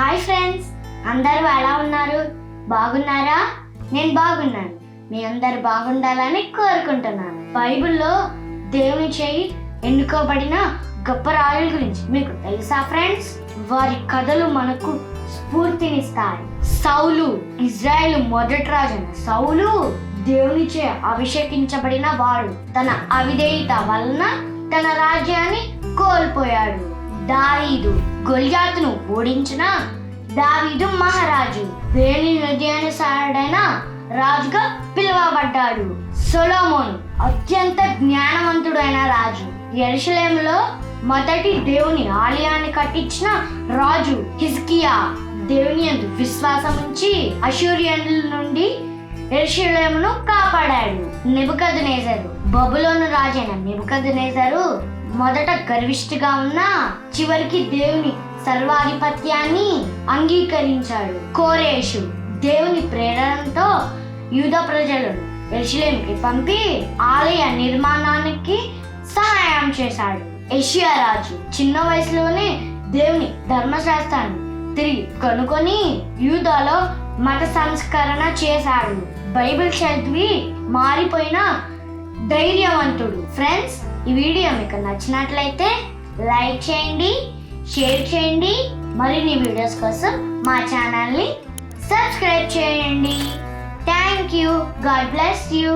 Hi friends అందరూ ఎలా ఉన్నారు? బాగున్నారా? నేను బాగున్నాను. మీ అందరు బాగుండాలని కోరుకుంటున్నాను. బైబిల్లో దేవుని చేయి ఎన్నుకోబడిన గొప్ప రాయుల గురించి మీకు తెలుసా ఫ్రెండ్స్? వారి కథలు మనకు స్ఫూర్తినిస్తాయి. సౌలు ఇజ్రాయెల్ మొదటి రాజైన సౌలు దేవునిచే అభిషేకించబడిన వాడు. తన అవిధేయత వలన తన రాజ్యాన్ని కోల్పోయాడు. దావీదు గొల్యాతును ఓడించిన దావీదు మహారాజు వేణి హృదయానుసారుడైన రాజుగా పిలువబడ్డాడు. సొలోమోన్ అత్యంత జ్ఞానవంతుడైన రాజు. ఎరుషలేములో మొదటి దేవుని ఆలయాన్ని కట్టించిన రాజు హిస్కియా దేవుని యందు విశ్వాసం ఉంచి అశూరియనుల నుండి ఎరుషులేమును కాపాడాడు. నెబుకద్నేజరు బబులోను రాజైన నెబుకద్నేజరు మొదట గర్విష్ఠగా ఉన్న చివరికి దేవుని సర్వాధిపత్యాన్ని అంగీకరించాడు. కోరేషు దేవుని ప్రేరణతో యూద ప్రజలను ఎరుషులేంకి పంపి ఆలయ నిర్మాణానికి సహాయం చేశాడు. ఏషియా రాజు చిన్న వయసులోనే దేవుని ధర్మశాస్త్రాన్ని తిరిగి కనుకొని యూదాలో మత సంస్కరణ చేశాడు. బైబిల్ చదివి మారిపోయిన ధైర్యవంతుడు. ఫ్రెండ్స్ ఈ వీడియో మీకు నచ్చినట్లయితే లైక్ చేయండి షేర్ చేయండి. మరిన్ని వీడియోస్ కోసం మా ఛానల్ని సబ్స్క్రైబ్ చేయండి. Thank you God bless you